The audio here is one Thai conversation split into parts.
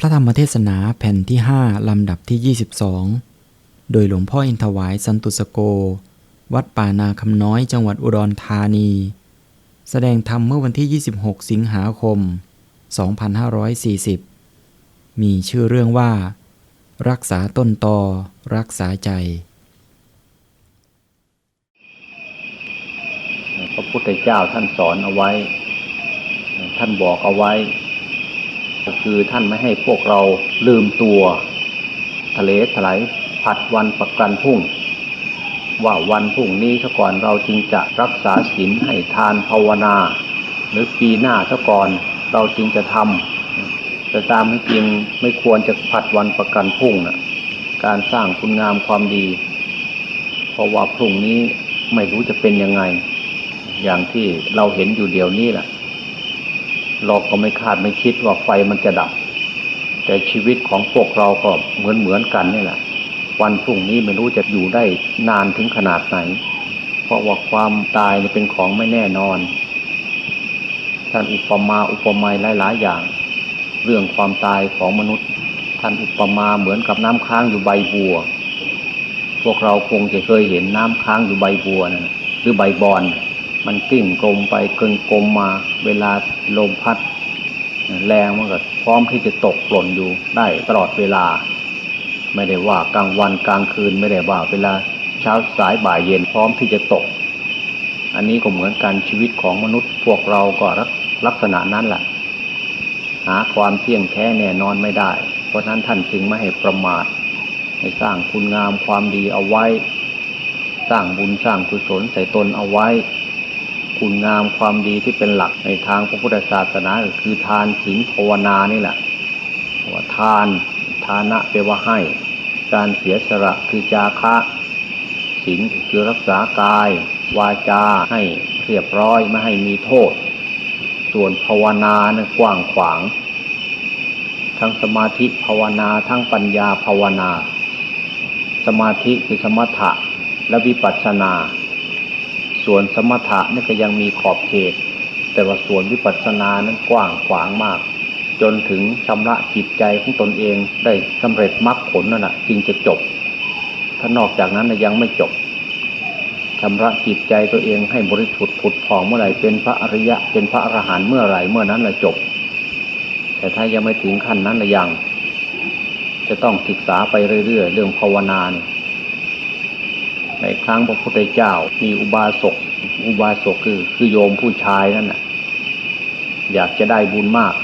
พระธรรมเทศนาแผ่นที่ 5 ลำดับที่ 22 โดยหลวงพ่ออินทวายสันตุสโก วัดป่านาคำน้อยจังหวัดอุดรธานี แสดงธรรมเมื่อวันที่ 26 สิงหาคม 2540 มีชื่อเรื่องว่า รักษาต้นตอ รักษาใจพระพุทธเจ้าท่านสอนเอาไว้ ท่านบอกเอาไว้ ก็คือท่านไม่ให้พวกเราลืมตัวทะเลถลายผัดวันประกันพรุ่ง ว่าวันพรุ่งนี้ซะก่อนเราจึงจะรักษาศีลให้ทานภาวนา หรือปีหน้าซะก่อนเราจึงจะทำแต่ตามให้จริงไม่ควรจะผัดวันประกันพรุ่งนะการสร้างคุณงามความดี เพราะว่าพรุ่งนี้ไม่รู้จะเป็นยังไง อย่างที่เราเห็นอยู่เดี๋ยวนี้แหละ เราก็ไม่คาดไม่คิดว่าไฟมันจะดับ แต่ชีวิตของพวกเราก็เหมือนเหมือนกันนี่แหละ วันพรุ่งนี้ไม่รู้จะอยู่ได้นานถึงขนาดไหน เพราะว่าความตายเป็นของไม่แน่นอนท่านอุปมาอุปไมยหลาย ๆ อย่าง เรื่องความตายของมนุษย์ ท่านอุปมาเหมือนกับน้ำค้างอยู่ใบบัว พวกเราคงจะเคยเห็นน้ำค้างอยู่ใบบัวนะหรือใบบอน มันกลิ้งกลมไปเกลึงกลมมา เวลาลมพัด แรงมันก็พร้อมที่จะตกหล่นอยู่ได้ตลอดเวลา ไม่ได้ว่ากลางวันกลางคืนไม่ได้ว่า เวลาเช้าสายบ่ายเย็นพร้อมที่จะตก อันนี้ก็เหมือนกันชีวิตของมนุษย์พวกเราก็ลักษณะนั้นแหละหาความเที่ยงแท้แน่นอนไม่ได้ เพราะนั้นท่านจึงไม่ให้ประมาทให้สร้างคุณงามความดีเอาไว้ สร้างบุญสร้างกุศลใส่ตนเอาไว้ คุณงามความดีที่เป็นหลักในทางพระพุทธศาสนาคือทานศีลภาวนานี่แหละว่าทานทานะแปลว่าให้ การเสียสละคือจาคะศีลคือรักษากาย วาจาให้เรียบร้อยไม่ให้มีโทษ ส่วนภาวนาเนี่ยกว้างขวาง ทั้งสมาธิภาวนาทั้งปัญญาภาวนา สมาธิคือสมถะและวิปัสสนา ส่วนสมถะนี่ก็ยังมีขอบเขต แต่ว่าส่วนวิปัสสนานั้นกว้างขวางมาก จนถึงชำระจิตใจของตนเองได้สำเร็จมรรคผลนั่นแหะจึงจะจบ ถ้านอกจากนั้นยังไม่จบชำระจิตใจตัวเองให้บริสุทธิ์ผุดผ่องเมื่อไหร่เป็นพระอริยะเป็นพระอรหันต์เมื่อไหร่เมื่อนั้นแหละจบ แต่ถ้ายังไม่ถึงขั้นนั้นละยัง จะต้องศึกษาไปเรื่อยๆ เรื่องภาวนานในครั้งพระพุทธเจ้ามีอุบาสก อุบาสกคือคือโยมผู้ชายนั่นน่ะ อยากจะได้บุญมาก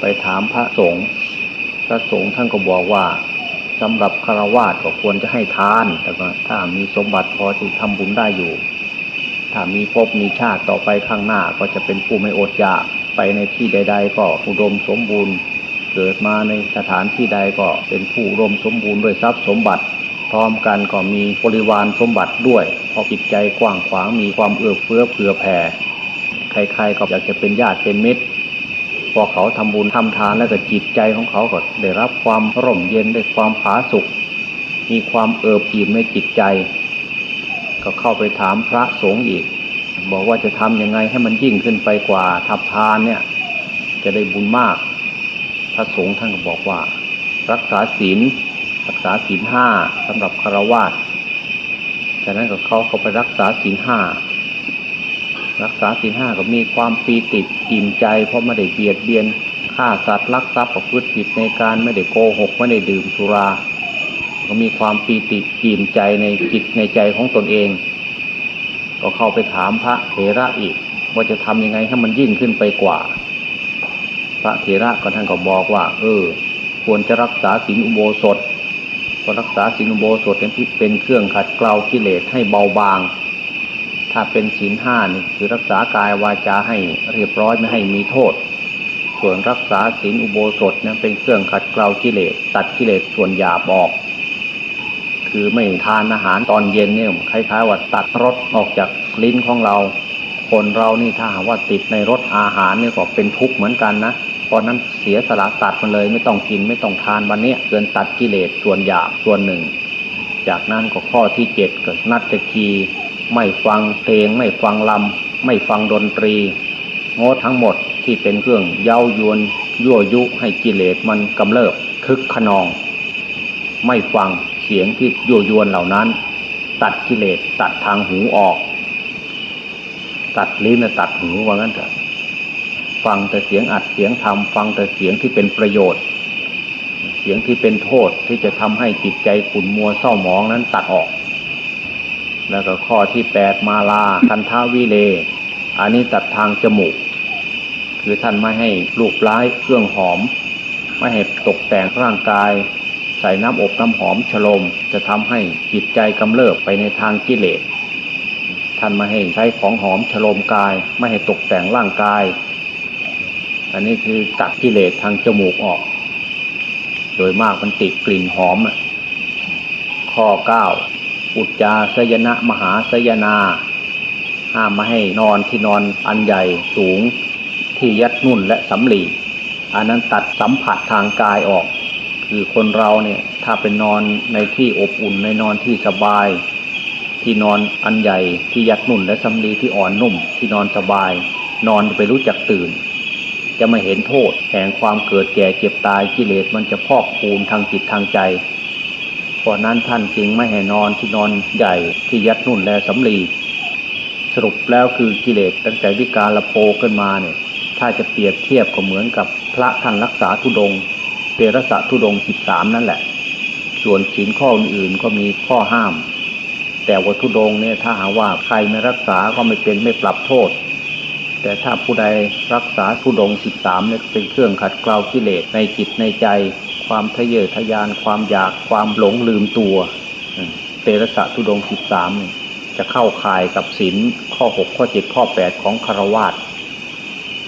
ไปถามพระสงฆ์พระสงฆ์ท่านก็บอกว่าสำหรับคารวาสก็ควรจะให้ทาน แต่ว่าถ้ามีสมบัติพอที่ทำบุญได้อยู่ ถ้ามีภพมีชาติต่อไปข้างหน้าก็จะเป็นผู้ไม่อดอยากไปในที่ใด ๆ ก็อุดมสมบูรณ์เกิดมาในสถานที่ใดก็เป็นผู้อุดมสมบูรณ์ด้วยทรัพย์สมบัติ พร้อมกันก็มีบริวารสมบัติด้วย พราะจิตใจกว้างขวางมีความเอื้อเฟื้อเผื่อแผ่ใครๆก็อยากจะเป็นญาติเป็นมิตร พอเขาทำบุญทำทานแล้วก็จิตใจของเขาก็ได้รับความร่มเย็นได้ความผาสุกมีความเอิบอิ่มในจิตใจ ก็เข้าไปถามพระสงฆ์อีก บอกว่าจะทำยังไงให้มันยิ่งขึ้นไปกว่าทับทานเนี่ย จะได้บุญมาก พระสงฆ์ท่านก็บอกว่า รักษาศีลรักษาศีลห้าสำหรับคารวะ จากนั้นก็เขาเขาไปรักษาศีลห้ารักษาศีลห้าก็มีความปีติอิ่มใจ เพราะไม่ได้เบียดเบียนฆ่าสัตว์ลักทรัพย์ประพฤติผิดในการไม่ได้โกหกไม่ได้ดื่มสุรา ก็มีความปีติอิ่มใจในจิตในใจของตนเอง ก็เข้าไปถามพระเถระอีก ว่าจะทำยังไงให้มันยิ่งขึ้นไปกว่า พระเถระก็ท่านก็บอกว่า เออ ควรจะรักษาศีลอุโบสถ ก็รักษาศีลอุโบสถเป็นเป็นเครื่องขัดเกลากิเลสให้เบาบาง ถ้าเป็นศีลห้านี่คือรักษากายวาจาให้เรียบร้อยไม่ให้มีโทษ ส่วนรักษาศีลอุโบสถนั้นเป็นเครื่องขัดเกลากิเลสตัดกิเลสส่วนหยาบออก คือไม่ทานอาหารตอนเย็นเนี่ยคล้ายๆว่าตัดรสออกจากลิ้นของเรา คนเรานี่ถ้าหากว่าติดในรสอาหารเนี่ยก็เป็นทุกข์เหมือนกันนะ ราะนั้นเสียสละตัดมันเลย ไม่ต้องกินไม่ต้องทานวันนี้เกินตัดกิเลสส่วนหยาบส่วนหนึ่ง จากนั้นก็ข้อที่เจ็ดก็นัดจะคีไม่ฟังเพลงไม่ฟังลำไม่ฟังดนตรีงดทั้งหมดที่เป็นเครื่องเย้ายวนยั่วยุให้กิเลสมันกำเริบคึกขนอง ไม่ฟังเสียงที่ยั่วยวนเหล่านั้น ตัดกิเลสตัดทางหูออก ตัดลิ้นตัดหูว่างั้นเถอะ ฟังแต่เสียงอัดเสียงทำฟังแต่เสียงที่เป็นประโยชน์ เสียงที่เป็นโทษที่จะทำให้จิตใจขุ่นมัวเศร้าหมองนั้นตัดออก แล้วก็ข้อที่แปดมาลาคันทาวิเลอันนี้ตัดทางจมูก คือท่านไม่ให้ลูกร้ายเครื่องหอม ไม่ให้ตกแต่งร่างกาย ใส่น้ำอบน้ำหอมฉลมจะทำให้จิตใจกำเริบไปในทางกิเลสท่านไม่ให้ใช้ของหอมฉลมกาย ไม่ให้ตกแต่งร่างกาย อันนี้คือตัดกิเลสทางจมูกออก โดยมากมันติดกลิ่นหอมอะข้อเก้าอุจจาสยนะมหาสยนา ห้ามม่ให้นอนที่นอนอันใหญ่สูงที่ยัดนุ่นและสำลีอันนั้นตัดสัมผัสทางกายออก คือคนเราเนี่ยถ้าเป็นนอนในที่อบอุ่นในนอนที่สบาย ที่นอนอันใหญ่ที่ยัดนุ่นและสำลีที่อ่อนนุ่มที่นอนสบาย นอนไปรู้จักตื่น จะไม่เห็นโทษ แห่งความเกิดแก่เจ็บตายกิเลสมันจะพอกพูนทางจิตทางใจเพราะนั้นท่านจึงไม่ให้นอนที่นอนใหญ่ที่ยัดนุ่นแลสำลีสรุปแล้วคือกิเลสตั้งแต่วิการละโพขึ้นมาเนี่ย ถ้าจะเปรียบเทียบก็เหมือนกับพระท่านรักษาทุดงเตระสะทุดงสิบสามนั่นแหละ ส่วนศีลข้ออื่นๆก็มีข้อห้าม แต่วัตทุดงเนี่ยถ้าหาว่าใครไม่รักษาก็ไม่เป็นไม่ปรับโทษ แต่ถ้าผู้ใดรักษาทุดงสิบสามเนี่ยเป็นเครื่องขัดเกลากิเลสในจิตในใจ ความทะเยอทะยานความอยากความหลงลืมตัวเตระสะทุดงสิบสามเนี่ยจะเข้าข่ายกับศีลข้อหกข้อเจ็ดข้อแปดของคารวาส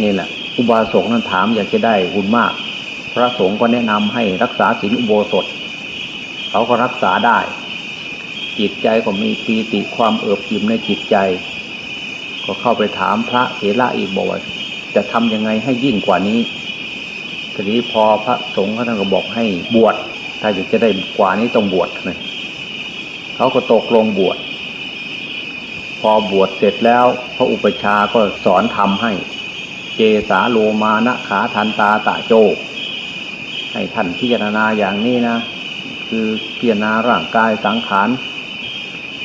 นี่แหละอุบาสกนั้นถามอยากจะได้บุญมาก พระสงฆ์ก็แนะนำให้รักษาศีลอุโบสถ เขาก็รักษาได้ จิตใจก็มีปีติความเอิบอิ่มในจิตใจ ก็เข้าไปถามพระเถระอีกบอกว่าจะทำยังไงให้ยิ่งกว่านี้ทีนี้พอพระสงฆ์เขาท่านก็บอกให้บวช ถ้าอยากจะได้กว่านี้ต้องบวชนะเขาก็ตกลงบวช พอบวชเสร็จแล้ว พระอุปชาก็สอนทำให้ เจสาโลมานะขาทันตาตะโจ ให้ท่านพิจารณาอย่างนี้นะ คือพิจารณาร่างกายสังขาร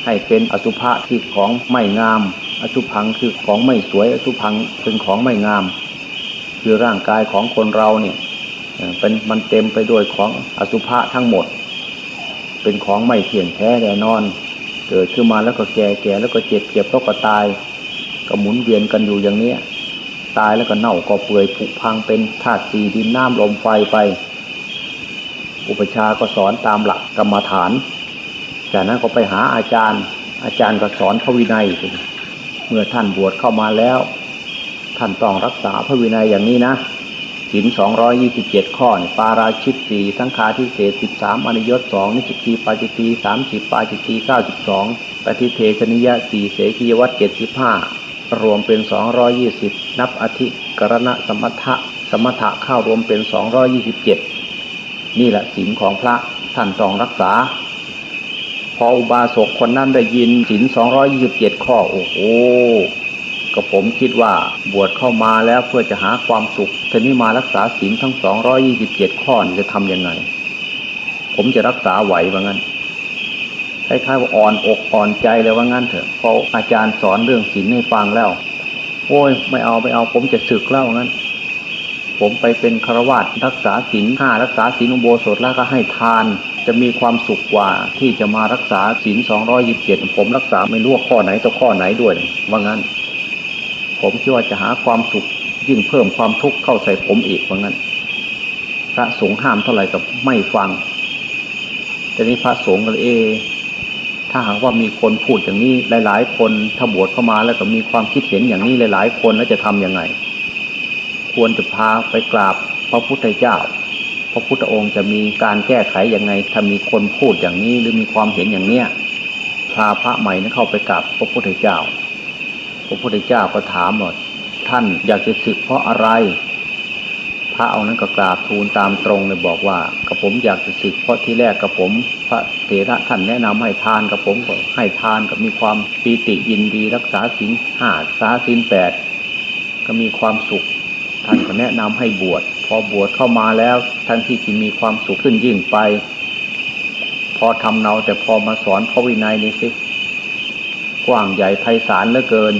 ให้เป็นอสุภะที่ของไม่งาม อสุพังคือของไม่สวยอสุพังเป็นของไม่งาม คือร่างกายของคนเราเนี่ยเป็นมันเต็มไปด้วยของอสุภะทั้งหมด เป็นของไม่เที่ยงแท้แน่นอน เกิดขึ้นมาแล้วก็แก่แก่แล้วก็เจ็บเจ็บแล้วก็ตาย ก็หมุนเวียนกันอยู่อย่างเนี้ยตายแล้วก็เน่าก็เปื่อยผุพังเป็นธาตุสีดินน้ำลมไฟไป อุปชาก็สอนตามหลักกรรมฐาน จากนั้นก็ไปหาอาจารย์ อาจารย์ก็สอนพระวินัย เมื่อท่านบวชเข้ามาแล้ว ท่านต้องรักษาพระวินัยอย่างนี้นะศีลสองร้อยยี่สิบเจ็ดข้อนปาราชิตสี่สังฆาทิเศษสิบสามอนิยตสองนิจิตีปาจิตีสามสิบปาจิตีเก้าสิบสองปฏิเทชนิยะสี่เสกียวัตเจ็ดสิบห้ารวมเป็นสองร้อยยี่สิบนับอธิกรณะสมถะสมถะเข้ารวมเป็นสองร้อยยี่สิบเจ็ดนี่แหละศีลของพระท่านต้องรักษา ออุบาสกคนนั้นได้ยินศีลสองร้อยี่สิบเจ็ดข้อ โอ้โหก็ผมคิดว่าบวชเข้ามาแล้วเพื่อจะหาความสุขทีนี้มารักษาศีลทั้งสองร้อยี่สิบเจ็ดข้อนจะทำยังไง ผมจะรักษาไหวว่างั้นคล้ายๆว่าอ่อนอกอ่อนใจเลยว่างั้นเถอะพออาจารย์สอนเรื่องศีลให้ฟังแล้ว โอ้ยไม่เอาไม่เอา ผมจะศึกแล้วว่างั้น ผมไปเป็นคาวาสรักษาศีลห้ารักษาศีลอุโบสถแล้วก็ให้ทาน จะมีความสุขกว่าที่จะมารักษาศีลสองร้อยิบเจ็ดผมรักษาไม่รู้ข้อไหนต่อข้อไหนด้วยว่างั้น ผมคิดว่าจะหาความสุขยิ่งเพิ่มความทุกข์เข้าใส่ผมอีกว่างั้น พระสงฆ์ห้ามเท่าไหร่กับไม่ฟังแต่นี้พระสงฆ์ก็เลยเอ ถ้าหากว่ามีคนพูดอย่างนี้หลาย ๆ คนถ้าบวชเข้ามาแล้วก็มีความคิดเห็นอย่างนี้หลาย ๆ คนแล้วจะทำยังไง ควรจะพาไปกราบพระพุทธเจ้า พระพุทธองค์จะมีการแก้ไขอยังไงถ้ามีคนพูดอย่างนี้หรือมีความเห็นอย่างเนี้ยพาพระใหม่นั้นเข้าไปกราบพระพุทธเจ้า พระพุทธเจ้าก็ถามว่าท่านอยากจะศึกเพราะอะไร พระเอานั้นก็กราบทูลตามตรงเลยบอกว่ากับผมอยากจะศึกเพราะที่แรกกับผม พระเถระท่านแนะนำให้ทานกับผมก็ให้ทานกับมีความปีติยินดีรักษาศีลห้ารักษาศีลแปดก็มีความสุข ท่านก็แนะนำให้บวช พอบวชเข้ามาแล้วท่านที่จะมีความสุขขึ้นยิ่งไป พอทำเนาแต่พอมาสอนพระวินัยนี่สิกว้างใหญ่ไพศาลเหลือเกิน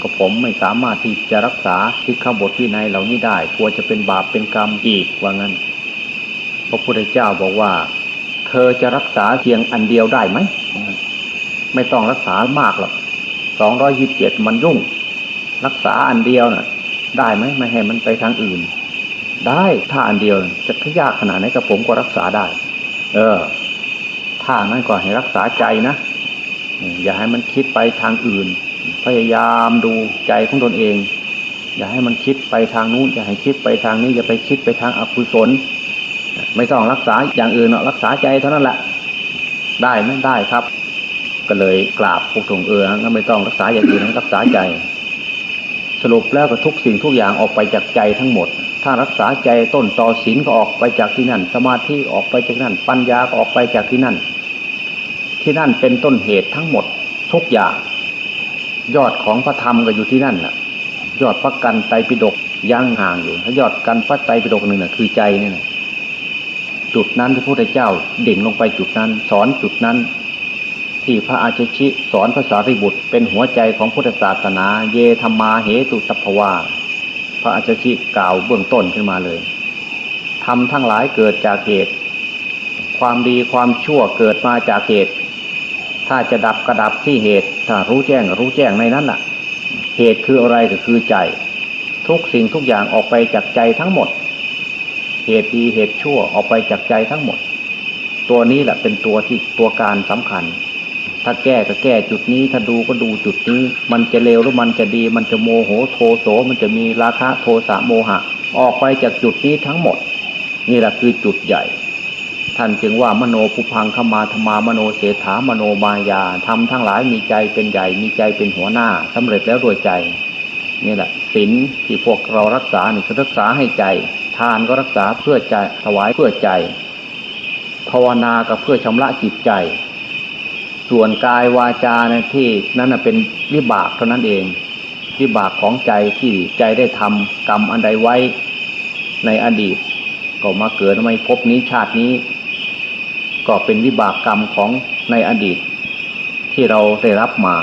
ก็ผมไม่สามารถที่จะรักษาที่ข้าบทวินัยเหล่านี้ได้กลัวจะเป็นบาปเป็นกรรมอีกว่างั้น พระพุทธเจ้าบอกว่า เธอจะรักษาเพียงอันเดียวได้ไหม ไม่ต้องรักษามากหรอกสองร้อยยิบเจ็ดมันยุ่ง รักษาอันเดียวน่ะ ได้ไหมไม่ให้มันไปทางอื่น ได้ถ้าอันเดียวน่ะจะยากขนาดไหนกับผมก็รักษาได้ เออ ถ้านั้นก็ให้รักษาใจนะอย่าให้มันคิดไปทางอื่น พยายามดูใจของตนเอง อย่าให้มันคิดไปทางนู้นอย่าให้คิดไปทางนี้อย่าไปคิดไปทางอกุศลไม่ต้องรักษาอย่างอื่นหรอกรักษาใจเท่านั้นแหละ ได้ไหมได้ครับ ก็เลยกราบพวกถงเอองั้นไม่ต้องรักษาอย่างอื่นรักษาใจ สรุปแล้วก็ทุกสิ่งทุกอย่างออกไปจากใจทั้งหมด ถ้ารักษาใจต้นตอศีลก็ออกไปจากที่นั่น สมาธิออกไปจากนั่น ปัญญาก็ออกไปจากที่นั่น ที่นั่นเป็นต้นเหตุทั้งหมดทุกอย่าง ยอดของพระธรรมก็อยู่ที่นั่นน่ะ ยอดพระกันไตรปิฎกย่างห่างอยู่ถ้ายอดกันพระไตรปิฎกหนึ่งน่ะคือใจเนี่ยนะจุดนั้นที่พระพุทธเจ้าเด่นลงไปจุดนั้น สอนจุดนั้นที่พระอาชชิสอนภาษาริบุตรเป็นหัวใจของพุทธศาสนา เยธรรมาเหตุสัพพวา ระอาชชิกล่าวเบื้องต้นขึ้นมาเลยทำทั้งหลายเกิดจากเหตุ ความดีความชั่วเกิดมาจากเหตุ ถ้าจะดับกระดับที่เหตุ ถ้ารู้แจ้งรู้แจ้งในนั้นน่ะ เหตุคืออะไรก็คือใจ ทุกสิ่งทุกอย่างออกไปจากใจทั้งหมด เหตุดีเหตุชั่วออกไปจากใจทั้งหมด ตัวนี้แหละเป็นตัวที่ตัวการสำคัญ ถ้าแก้ก็แก้จุดนี้ ถ้าดูก็ดูจุดนี้ มันจะเลวหรือมันจะดี มันจะโมโหโทโส มันจะมีราคะโทสะโมหะ ออกไปจากจุดนี้ทั้งหมด นี่แหละคือจุดใหญ่ ท่านจึงว่ามโนภูพังขมาธรรมามโนเสถามโนมายาทำทั้งหลายมีใจเป็นใหญ่ มีใจเป็นหัวหน้าสำเร็จแล้วด้วยใจนี่แหละศีลที่พวกเรารักษานี่คือรักษาให้ใจ ทานก็รักษาเพื่อใจถวายเพื่อใจ ภาวนาก็เพื่อชำระจิตใจ ส่วนกายวาจาในที่นั้นเป็นวิบากเท่านั้นเอง วิบากของใจที่ใจได้ทำกรรมอันใดไว้ในอดีต ก็มาเกิดในภพบนี้ชาตินี้ ก็เป็นวิบากกรรมของในอดีต ที่เราได้รับมา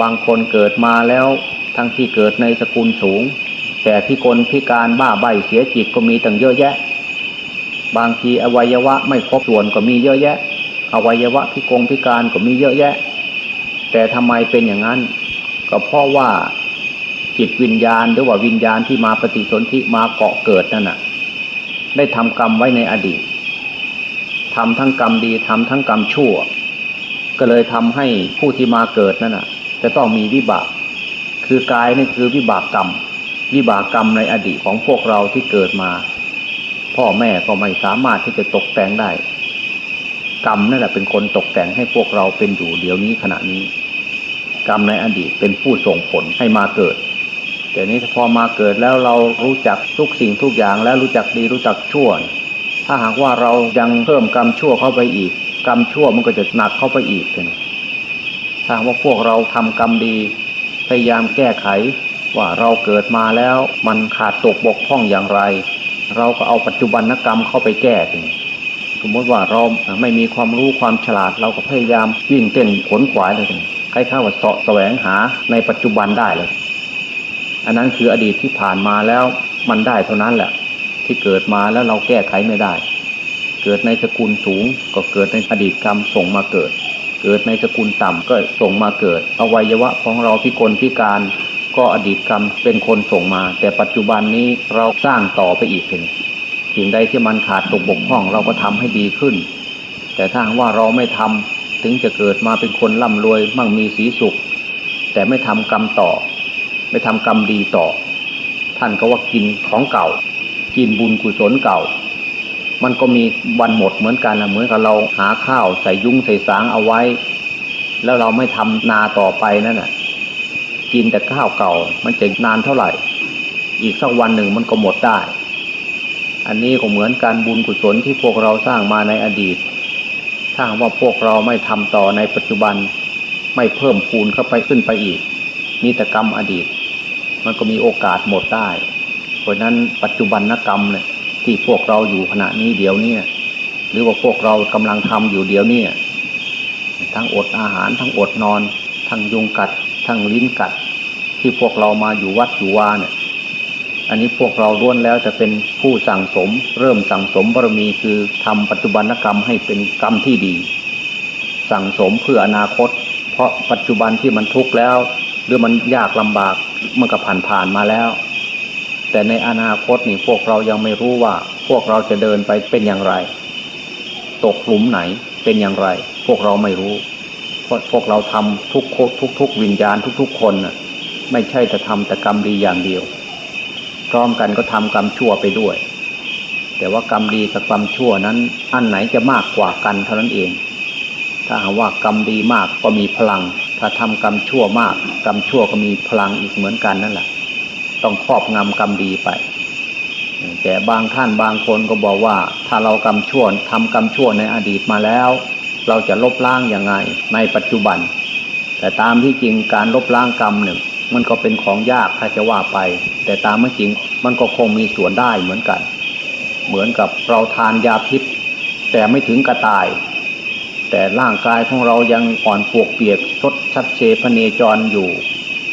บางคนเกิดมาแล้วทั้งที่เกิดในสกุลสูง แต่พิกลพิการบ้าใบเสียจิตก็มีตั้งเยอะแยะ บางทีอวัยวะไม่ครบส่วนก็มีเยอะแยะ อวัยวะพิกงพิการก็มีเยอะแยะ แต่ทำไมเป็นอย่างนั้น ก็เพราะว่าจิตวิญญาณหรือว่าวิญญาณที่มาปฏิสนธิมาเกาะเกิดนั่นน่ะ ได้ทำกรรมไว้ในอดีตทำทั้งกรรมดีทำทั้งกรรมชั่ว ก็เลยทำให้ผู้ที่มาเกิดนั่นน่ะ จะต้องมีวิบาก คือกายนี่คือวิบากกรรม วิบากกรรมในอดีตของพวกเราที่เกิดมา พ่อแม่ก็ไม่สามารถที่จะตกแต่งได้ กรรมนั่นแหละเป็นคนตกแต่งให้พวกเราเป็นอยู่เดี๋ยวนี้ขณะนี้ กรรมในอดีตเป็นผู้ส่งผลให้มาเกิด แต่นี้พอมาเกิดแล้วเรารู้จักทุกสิ่งทุกอย่างแล้วรู้จักดีรู้จักชั่ว ถ้าหากว่าเรายังเพิ่มกรรมชั่วเข้าไปอีก กรรมชั่วมันก็จะหนักเข้าไปอีกเลยถ้าว่าพวกเราทำกรรมดีพยายามแก้ไขว่าเราเกิดมาแล้วมันขาดตกบกพร่องอย่างไร เราก็เอาปัจจุบันกรรมเข้าไปแก้ที สมมติว่าเราไม่มีความรู้ความฉลาดเราก็พยายามวิ่งเต้นขนขวายเลยทีคล้ายๆว่าเสาะแสวงหาในปัจจุบันได้เลย อันนั้นคืออดีตที่ผ่านมาแล้วมันได้เท่านั้นแหละ ที่เกิดมาแล้วเราแก้ไขไม่ได้ เกิดในสกุลสูงก็เกิดในอดีตกรรมส่งมาเกิด เกิดในสกุลต่ำก็ส่งมาเกิด อวัยวะของเราพิกลพิการก็อดีตกรรมเป็นคนส่งมา แต่ปัจจุบันนี้เราสร้างต่อไปอีกเป็น สิ่งใดที่มันขาดตกบกพร่องเราก็ทำให้ดีขึ้น แต่ถ้าว่าเราไม่ทำถึงจะเกิดมาเป็นคนร่ำรวยมั่งมีสีสุข แต่ไม่ทำกรรมต่อ ไม่ทำกรรมดีต่อ ท่านก็ว่ากินของเก่า กินบุญกุศลเก่า มันก็มีวันหมดเหมือนกันนะเหมือนกับเราหาข้าวใส่ยุ้งใส่สางเอาไว้ แล้วเราไม่ทำนาต่อไปนั่นน่ะกินแต่ข้าวเก่า มันจะนานเท่าไหร่ อีกสักวันหนึ่งมันก็หมดได้ อันนี้ก็เหมือนการบุญกุศลที่พวกเราสร้างมาในอดีต ถ้าหากว่าพวกเราไม่ทำต่อในปัจจุบันไม่เพิ่มพูนเข้าไปขึ้นไปอีกมีแต่กรรมอดีต มันก็มีโอกาสหมดได้ เพราะนั้นปัจจุบันนกรรมเนี่ยที่พวกเราอยู่ขณะนี้เดี๋ยวนี้หรือว่าพวกเรากำลังทำอยู่เดี๋ยวนี้ทั้งอดอาหารทั้งอดนอน ทั้งยุงกัด ทั้งลิ้นกัด ที่พวกเรามาอยู่วัดอยู่วาเนี่ย อันนี้พวกเราล้วนแล้วจะเป็นผู้สั่งสม เริ่มสั่งสมบารมีคือทำปัจจุบันกรรมให้เป็นกรรมที่ดี สั่งสมเพื่ออนาคต เพราะปัจจุบันที่มันทุกข์แล้ว หรือมันยากลำบากมันก็ผ่านผ่านมาแล้ว แต่ในอนาคตนี่พวกเรายังไม่รู้ว่า พวกเราจะเดินไปเป็นอย่างไร ตกหลุมไหนเป็นอย่างไร พวกเราไม่รู้เพราะพวกเราทำทุกคนทุกๆวิญญาณทุกๆคนน่ะไม่ใช่จะทำแต่กรรมดีอย่างเดียว พร้อมกันก็ทำกรรมชั่วไปด้วย แต่ว่ากรรมดีกับกรรมชั่วนั้น อันไหนจะมากกว่ากันเท่านั้นเอง ถ้าหากว่ากรรมดีมากก็มีพลัง ถ้าทำกรรมชั่วมาก กรรมชั่วก็มีพลังอีกเหมือนกันนั่นแหละ ต้องครอบงำกรรมดีไป แต่บางท่านบางคนก็บอกว่า ถ้าเรากรรมชั่วทำกรรมชั่วในอดีตมาแล้ว เราจะลบล้างยังไงในปัจจุบัน แต่ตามที่จริงการลบล้างกรรมเนี่ย มันก็เป็นของยากถ้าจะว่าไป แต่ตามไม่จริงมันก็คงมีส่วนได้เหมือนกัน เหมือนกับเราทานยาพิษ แต่ไม่ถึงกระตาย แต่ร่างกายของเรายังอ่อนปวกเปียกชดชัดเชพเนจรอยู่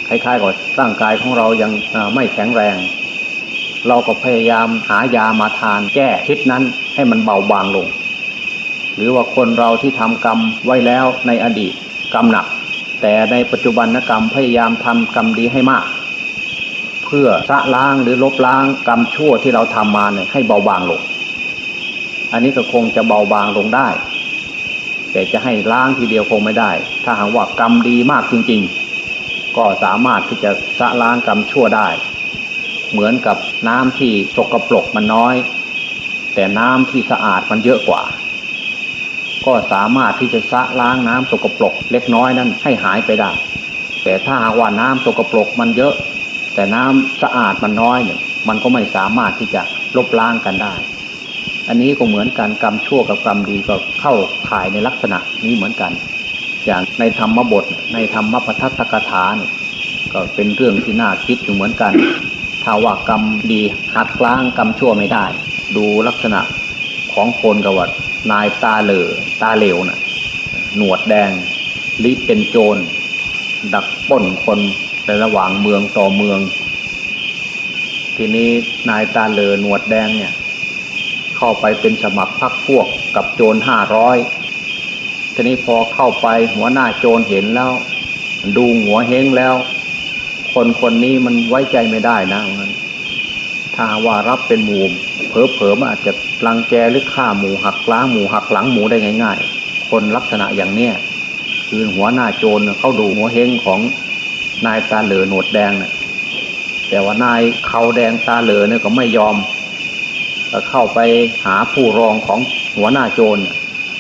คล้ายๆกับร่างกายของเรายังไม่แข็งแรง เราก็พยายามหายามาทานแก้พิษนั้นให้มันเบาบางลง หรือว่าคนเราที่ทำกรรมไว้แล้วในอดีตกรรมหนัก แต่ในปัจจุบันกรรมพยายามทำกรรมดีให้มาก เพื่อชะล้างหรือลบล้างกรรมชั่วที่เราทำมาเนี่ยให้เบาบางลง อันนี้ก็คงจะเบาบางลงได้ แต่จะให้ล้างทีเดียวคงไม่ได้ ถ้าหากว่ากรรมดีมากจริง ๆ ก็สามารถที่จะชะล้างกรรมชั่วได้ เหมือนกับน้ำที่สกปรกมันน้อย แต่น้ำที่สะอาดมันเยอะกว่า ก็สามารถที่จะชะล้างน้ำสกปรกเล็กน้อยนั้นให้หายไปได้ แต่ถ้าหากว่าน้ำสกปรกมันเยอะ แต่น้ำสะอาดมันน้อยเนี่ยมันก็ไม่สามารถที่จะลบล้างกันได้ อันนี้ก็เหมือนกันกรรมชั่วกับกรรมดีก็เข้าข่ายในลักษณะนี้เหมือนกัน อย่างในธรรมบทในธรรมปทัตกถาเนี่ยก็เป็นเรื่องที่น่าคิดอยู่เหมือนกัน ถ้าว่ากรรมดีหักล้างกรรมชั่วไม่ได้ ดูลักษณะของคนกับว่า นายตาเหลอตาเหลวน่ะ หนวดแดงลิเป็นโจร ดักปล้นคนในระหว่างเมืองต่อเมือง ทีนี้นายตาเหลอหนวดแดงเนี่ย เข้าไปเป็นสมัครพรรคพวกกับโจรห้าร้อยทีนี้พอเข้าไปหัวหน้าโจรเห็นแล้ว ดูหัวเฮงแล้ว คนคนนี้มันไว้ใจไม่ได้นะงั้นถ้าว่ารับเป็นหมูเผลอๆมันอาจจะ รังแกหรือฆ่าหมูหักล้างหมูหักหลังหมูได้ง่าย ๆ คนลักษณะอย่างเนี้ยคือหัวหน้าโจรเขาดูหัวเฮงของนายตาเหลือหนวดแดงเนี่ยแต่ว่านายเขาแดงตาเหลือเนี่ยก็ไม่ยอมก็เข้าไปหาผู้รองของหัวหน้าโจร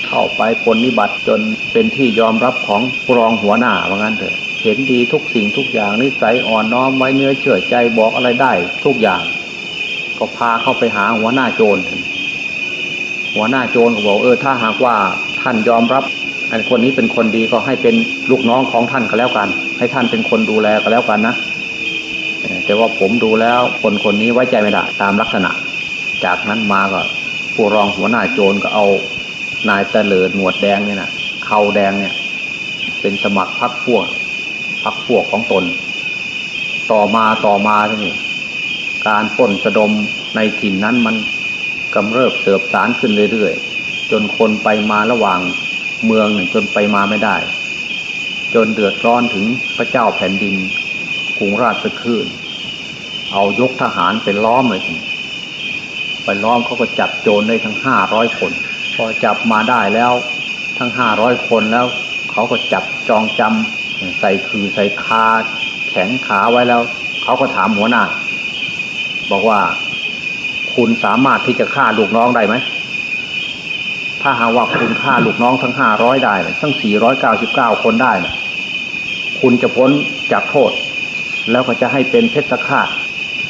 เข้าไปปนนิบัติจนเป็นที่ยอมรับของผู้รองหัวหน้าว่างั้นเถอะเห็นดีทุกสิ่งทุกอย่างนิสัยอ่อนน้อมไว้เนื้อเชื่อใจบอกอะไรได้ทุกอย่าง ก็พาเข้าไปหาหัวหน้าโจร หัวหน้าโจรก็บอกเออถ้าหากว่าท่านยอมรับอันคนนี้เป็นคนดีก็ให้เป็นลูกน้องของท่านก็แล้วกัน ให้ท่านเป็นคนดูแลก็แล้วกันนะแต่ว่าผมดูแล้วคนคนนี้ไว้ใจไม่ได้ตามลักษณะ จากนั้นมาก็ผู้รองหัวหน้าโจรก็เอานายเตลิดหนวดแดงเนี่ยนะเขาแดงเนี่ย เป็นสมัครพักพวกพักพวกของตน ต่อมาต่อมาที่การป้นสะดมในถิ่นนั้นมัน กำเริบเติบสารขึ้นเรื่อยๆ จนคนไปมาระหว่างเมืองเนี่ยจนไปมาไม่ได้ จนเดือดร้อนถึงพระเจ้าแผ่นดินกรุงราชคลื่นเอายกทหารไปล้อมเลยไปล้อมเขาก็จับโจรได้ทั้งห้าร้อยคน พอจับมาได้แล้วทั้งห้าร้อยคนแล้ว เขาก็จับจองจำใส่คือใส่คาแข็งขาไว้แล้ว เขาก็ถามหัวหน้า บอกว่า คุณสามารถที่จะฆ่าลูกน้องได้ไหม ถ้าหากว่าคุณฆ่าลูกน้องทั้งห้าร้อยได้เนี่ยทั้งสี่ร้อยเก้าสิบเก้าคนได้คุณจะพ้นจากโทษ แล้วก็จะให้เป็นเพชฌฆาต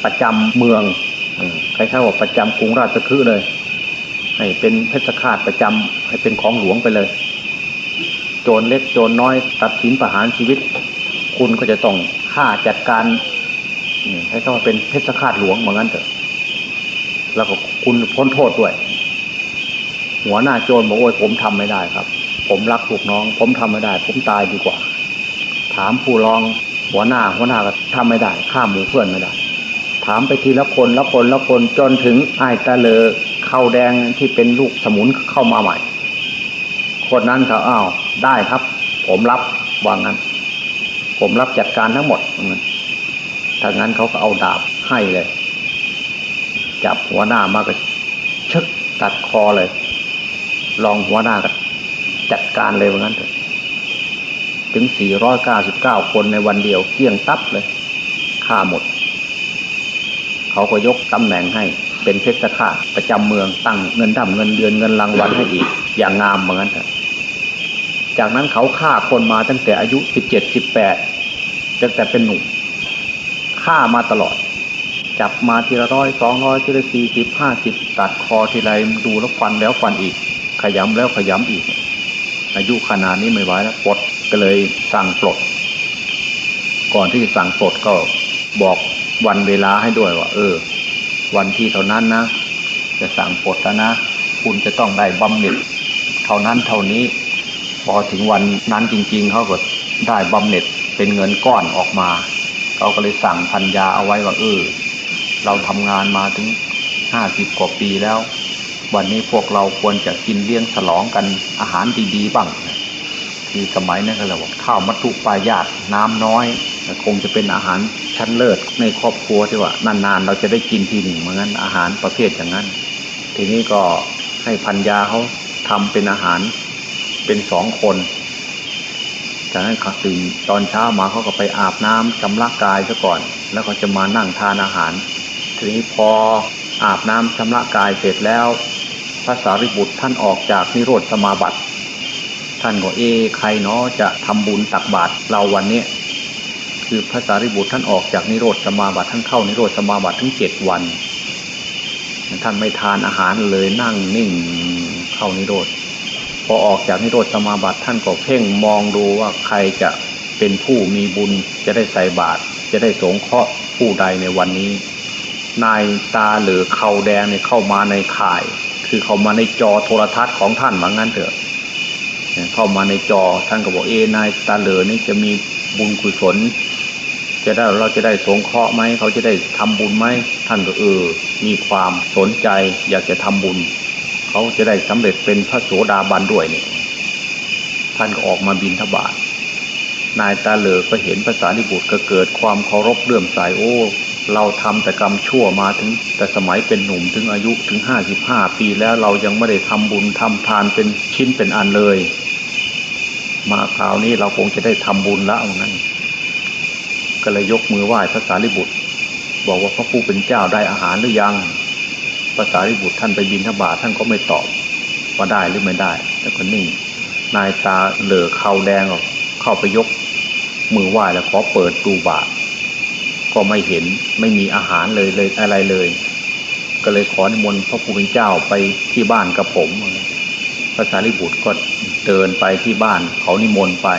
ประจำเมืองอืมคล้ายๆว่าประจำกรุงราชคฤห์เลย ให้เป็นเพชฌฆาตประจำให้เป็นของหลวงไปเลย โจรเล็กโจรน้อยตัดสินประหารชีวิต คุณก็จะต้องฆ่าจัดการให้เขาว่าเป็นเพชฌฆาตหลวงเหมือนกันเถอะ แล้วก็คุณพ้นโทษด้วย หัวหน้าโจรบอกโอ้ยผมทำไม่ได้ครับ ผมรักลูกน้อง ผมทำไม่ได้ ผมตายดีกว่า ถามผู้รองหัวหน้าหัวหน้าก็ทำไม่ได้ฆ่าหมูเพื่อนไม่ได้ ถามไปทีละคนละคนละคนจนถึงไอ้ตาเลอเข้าแดงที่เป็นลูกสมุนเข้ามาใหม่ คนนั้นเขาอ้าวได้ครับ ผมรับวางนั้น ผมรับจัดการทั้งหมดถ้างั้นเขาก็เอาดาบให้เลย จับหัวหน้ามาก็ชึกตัดคอเลยรองหัวหน้าก็จัดการเลยว่างั้นเถอะถึง 499 คนในวันเดียวเกลี้ยงตับเลยฆ่าหมด เขาก็ยกตำแหน่งให้เป็นเพชรฆาตประจำเมืองตั้งเงินดำเงินเดือนเงินรางวัลให้อีก อย่างงามเหมือนกันเถอะจากนั้นเขาฆ่าคนมาตั้งแต่อายุ 17 18ตั้งแต่เป็นหนุ่มฆ่ามาตลอด จับมาทีละร้อยสองร้อยทีละสี่สิบห้าสิบตัดคอทีไรดูแล้วฟันแล้วฟันอีก ขยำแล้วขยำอีก อายุขนาดนี้ไม่ไหวแล้วปลดก็เลยสั่งปลด ก่อนที่จะสั่งปลดก็บอกวันเวลาให้ด้วยว่า เออ วันที่เท่านั้นนะ จะสั่งปลดแล้วนะ คุณจะต้องได้บำเหน็จเท่านั้นเท่านี้ พอถึงวันนั้นจริง ๆเขาก็ได้บำเหน็จเป็นเงินก้อนออกมาเขาก็เลยสั่งพันยาเอาไว้ว่าเออ เราทำงานมาถึงห้าสิบกว่าปีแล้ว วันนี้พวกเราควรจะกินเลี้ยงฉลองกันอาหารดีๆบ้าง คือสมัยนั้นก็เลยบอกข้าวมัทุปายาตน้ำน้อยคงจะเป็นอาหารชั้นเลิศในครอบครัวที่ว่านานๆ เราจะได้กินทีหนึ่งเหมือนกันอาหารประเภทอย่างนั้น ทีนี้ก็ให้พันยาเขาทำเป็นอาหารเป็นสองคนจากนั้นเขาตื่นตอนเช้ามาเขาก็ไปอาบน้ำชำระกายซะก่อน แล้วก็จะมานั่งทานอาหาร ทีนี้พออาบน้ำชำระกายเสร็จแล้วพระสารีบุตรท่านออกจากนิโรธสมาบัติ ท่านก็เอใครเนาะจะทำบุญตักบาตรเราวันนี้คือพระสารีบุตรท่านออกจากนิโรธสมาบัติท่านเข้านิโรธสมาบัติถึงเจ็ดวัน ท่านไม่ทานอาหารเลยนั่งนิ่งเข้านิโรธพอออกจากนิโรธสมาบัติท่านก็เพ่งมองดูว่าใครจะเป็นผู้มีบุญจะได้ใส่บาตรจะได้สงเคราะห์ผู้ใดในวันนี้ นายตาหรือเขาแดงเนี่ยเข้ามาในข่าย คือเข้ามาในจอโทรทัศน์ของท่านว่างั้นเถอะเข้ามาในจอท่านก็บอกเอนายตาเหลือนี่จะมีบุญกุศล จะได้เราจะได้สงเคราะห์ไหมเขาจะได้ทำบุญไหมท่านก็เออ มีความสนใจอยากจะทำบุญ เขาจะได้สำเร็จเป็นพระโสดาบันด้วยเนี่ยท่านก็ออกมาบินทบาทนายตาเหลือก็เห็นภาษาลิบุตรก็เกิดความเคารพเลื่อมใสโอ้ เราทำแต่กรรมชั่วมาถึง แต่สมัยเป็นหนุ่มถึงอายุถึงห้าสิบห้าปีแล้วเรายังไม่ได้ทำบุญทำทานเป็นชิ้นเป็นอันเลย มาคราวนี้เราคงจะได้ทำบุญแล้วนั้น ก็เลยยกมือไหว้พระสารีบุตร บอกว่าพระผู้เป็นเจ้าได้อาหารหรือยังพระสารีบุตรท่านไปบินทบาทท่านก็ไม่ตอบว่าได้หรือไม่ได้แล้วก็นิ่งนายตาเหลือเขาแดงเข้าไปยกมือไหว้แล้วขอเปิดดูบาตร ก็ไม่เห็นไม่มีอาหารเลยเลยอะไรเลย ก็เลยขอนิมนต์พระผู้เป็นเจ้าไปที่บ้านกับผมพระสารีบุตรก็เดินไปที่บ้านเขานิมนต์ไป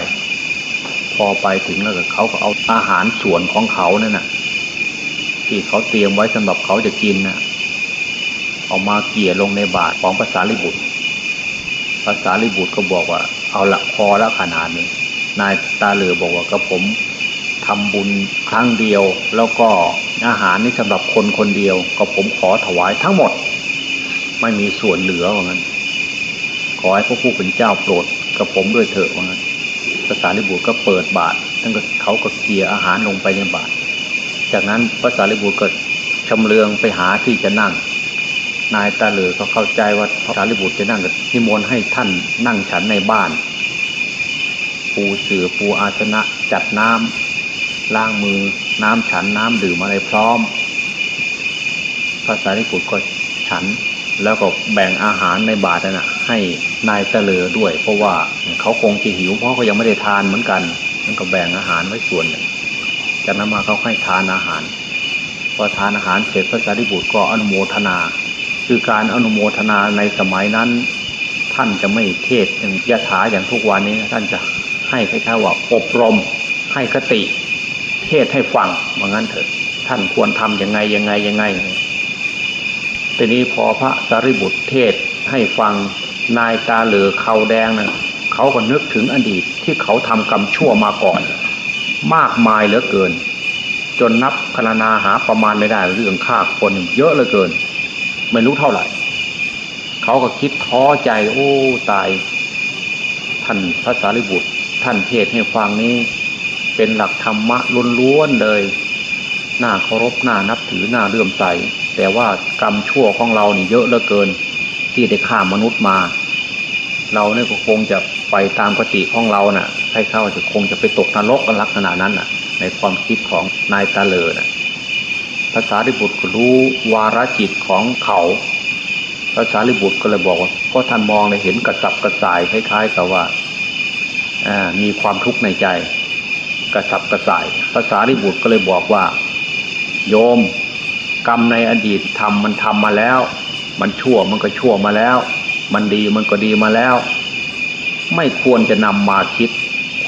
พอไปถึงแล้วก็เขาก็เอาอาหารส่วนของเขานั่นน่ะ ที่เขาเตรียมไว้สำหรับเขาจะกินน่ะเอามาเกี่ยลงในบาตรของภาษาลิบุตรภาษาลิบุตรก็บอกว่า เอาละพอล้วขนาดนี้นายตาเหลือบอกว่ากับผม ทำบุญครั้งเดียว แล้วก็อาหารนี่สำหรับคนคนเดียว ก็ผมขอถวายทั้งหมด ไม่มีส่วนเหลือว่างั้น ขอให้พระผู้เป็นเจ้าโปรดกับผมด้วยเถอะว่างั้นภาษาลิบุตรก็เปิดบาตรท่านก็เขาก็เกลี่ยอาหารลงไปในบาตรจากนั้นภาษาลิบุตรก็ชำเลืองไปหาที่จะนั่ง นายตาเหลือก็เข้าใจว่าภาษาลิบุตรจะนั่งก็นิมนต์ให้ท่านนั่งฉันในบ้าน ปูเสือปูอาสนะจัดน้ำ ล้างมือน้ำฉันน้ำดื่มอะไรพร้อมภาษาลิบุตรก็ฉันแล้วก็แบ่งอาหารในบาตรน่ะ ให้นายเตลอด้วย เพราะว่าเขาคงจะหิวเพราะเขายังไม่ได้ทานเหมือนกันมันก็แบ่งอาหารไว้ส่วนหนึ่งจากนั้นมาเขาให้ทานอาหารพอทานอาหารเสร็จพระสารีบุตรก็อนุโมทนา คือการอนุโมทนาในสมัยนั้น ท่านจะไม่เทศอย่างยถาอย่างทุกวันนี้ท่านจะให้คล้ายๆว่าอบรมให้คติ เทศให้ฟังว่างั้นเถอะ ท่านควรทำยังไงยังไงยังไงทีนี้พอพระสารีบุตรเทศให้ฟังนายตาเหลือเขาแดงนะ่ะเขาก็นึกถึงอดีตที่เขาทำกรรมชั่วมาก่อน มากมายเหลือเกิน จนนับคณนาหาประมาณไม่ได้เรื่องฆ่าคนเยอะเหลือเกิน ไม่รู้เท่าไหร่ เขาก็คิดท้อใจโอ้ตาย ท่านพระสารีบุตร ท่านเทศให้ฟังนี้ เป็นหลักธรรมะล้วนๆเลยน่าเคารพน่านับถือน่าเลื่อมใส แต่ว่ากรรมชั่วของเรานี่เยอะเหลือเกิน ที่ได้ฆ่ามนุษย์มา เราเนี่ยก็คงจะไปตามกติของเราน่ะให้เข้าจะคงจะไปตกนรกกันลักษณะนั้นน่ะ ในความคิดของนายตาเลอน่ะภาษาริบุตรก็รู้วาระจิตของเขาภาษาริบุตรก็เลยบอกว่าก็ท่านมองเลยเห็นกระสับกระส่ายคล้ายๆกับว่ามีความทุกข์ในใจ กระสับกระส่ายภาษาริบุตรก็เลยบอกว่า โยม กรรมในอดีตทำมันทำมาแล้ว มันชั่วมันก็ชั่วมาแล้ว มันดีมันก็ดีมาแล้ว ไม่ควรจะนำมาคิด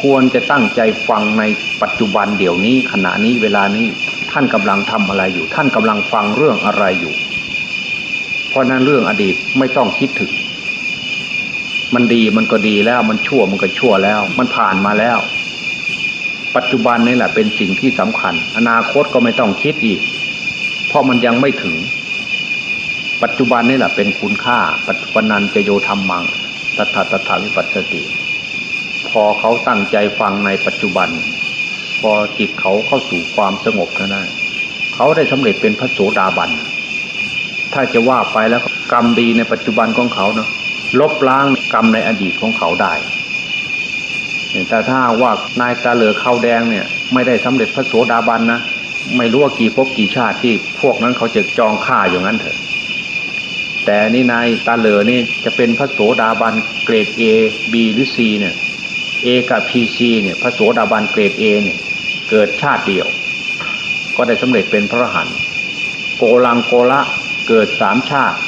ควรจะตั้งใจฟังในปัจจุบันเดี๋ยวนี้ขณะนี้เวลานี้ท่านกำลังทำอะไรอยู่ ท่านกำลังฟังเรื่องอะไรอยู่ เพราะนั้นเรื่องอดีตไม่ต้องคิดถึงมันดีมันก็ดีแล้วมันชั่วมันก็ชั่วแล้ว มันผ่านมาแล้ว ปัจจุบันนี่แหละเป็นสิ่งที่สำคัญ อนาคตก็ไม่ต้องคิดอีก เพราะมันยังไม่ถึง ปัจจุบันนี่แหละเป็นคุณค่า ปัจจุบันนันจะโยธรรมังตถาตถาวิปัสสติพอเขาตั้งใจฟังในปัจจุบัน พอจิตเขาเข้าสู่ความสงบเท่านั้นเขาได้สำเร็จเป็นพระโสดาบัน ถ้าจะว่าไปแล้วกรรมดีในปัจจุบันของเขาเนาะลบล้างกรรมในอดีตของเขาได้ แต่ถ้าว่านายตาเหลือข้าวแดงเนี่ยไม่ได้สำเร็จพระโสดาบันนะไม่รู้ว่ากี่ภพกี่ชาติที่พวกนั้นเขาจะจองฆ่าอย่างนั้นเถอะ แต่นี่นายตาเหลือนี่จะเป็นพระโสดาบันเกรด A B หรือ C เนี่ย A กับ PC เนี่ยพระโสดาบันเกรด A เนี่ยเกิดชาติเดียว ก็ได้สำเร็จเป็นพระหันโกลังโกละเกิดสามชาติ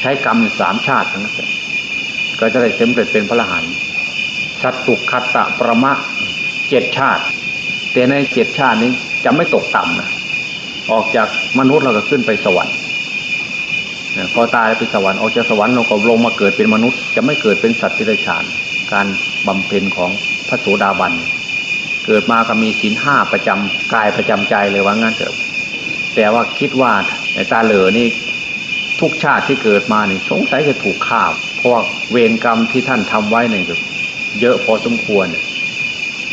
ใช้กรรมสามชาติทั้งนั้นก็จะได้สำเร็จเป็นพระหัน สัตตุคัตตะประมะเจ็ดชาติ แต่ในเจ็ดชาตินี้จะไม่ตกต่ำนะออกจากมนุษย์เราก็ขึ้นไปสวรรค์พอตายไปสวรรค์ออกจากสวรรค์เราก็ลงมาเกิดเป็นมนุษย์ จะไม่เกิดเป็นสัตว์ที่ไรฉาน การบำเพ็ญของพระโสดาบัน เกิดมาก็มีศีลห้าประจำกายประจำใจเลยว่างั้นเถอะแต่ว่าคิดว่าในตาเหลือนี่ทุกชาติที่เกิดมานี่สงสัยจะถูกฆ่าเพราะเวรกรรมที่ท่านทำไว้เนี่ย เยอะพอสมควร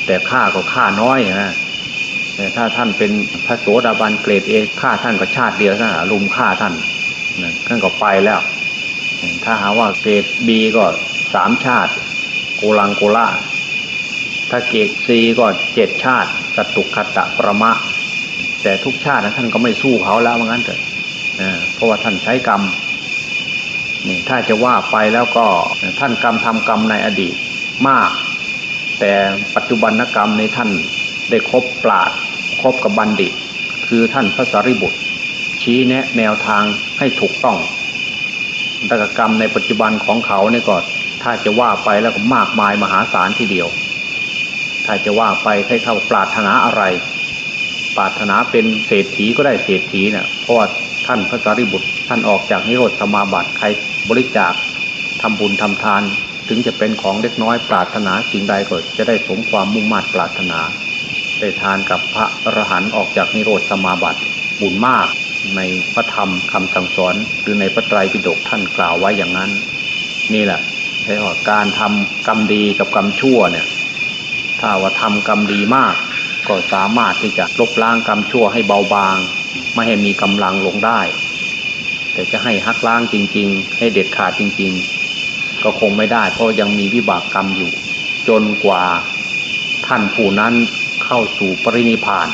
แต่ฆ่าก็ฆ่าน้อยนะแต่ถ้าท่านเป็นพระโสดาบันเกรดเอฆ่าท่านก็ชาติเดียวนะลุมฆ่าท่านนะท่านก็ไปแล้ว ถ้าหาว่าเกรดบีก็สามชาติ โกลังโกล่าถ้าเกรดซีก็เจ็ดชาติสตุคตะประมะ แต่ทุกชาตินะท่านก็ไม่สู้เขาแล้วว่างั้นเถอะเพราะว่าท่านใช้กรรมนี่ถ้าจะว่าไปแล้วก็ท่านกรรมทำกรรมในอดีต มาก แต่ปัจจุบันกรรมในท่านได้คบปราดคบกับบัณฑิต คือท่านพระสารีบุตร ชี้แนะแนวทางให้ถูกต้องต่กรรมในปัจจุบันของเขาเนี่ยก็ถ้าจะว่าไปแล้วก็มากมายมหาศาลทีเดียว ถ้าจะว่าไปให้เข้าปรารถนาอะไร ปรารถนาเป็นเศรษฐีก็ได้เศรษฐีเนี่ยเพราะว่าท่านพระสารีบุตรท่านออกจากนิโรธสมาบัติใครบริจาคทำบุญทำทาน ถึงจะเป็นของเล็กน้อยปรารถนาสิ่งใดก็จะได้สมความมุ่งมั่นปรารถนา ได้ทานกับพระอรหันต์ออกจากนิโรธสมาบัติบุญมากในพระธรรมคำสั่งสอนหรือในพระไตรปิฎกท่านกล่าวไว้อย่างนั้น นี่แหละใช่ว่าการทำกรรมดีกับกรรมชั่วเนี่ยถ้าว่าทำกรรมดีมาก ก็สามารถที่จะลบล้างกรรมชั่วให้เบาบาง ไม่ให้มีกำลังลงได้ แต่จะให้หักล้างจริง ๆ ให้เด็ดขาดจริง ๆ ก็คงไม่ได้ เพราะยังมีวิบากกรรมอยู่ จนกว่าท่านผู้นั้นเข้าสู่ปรินิพาน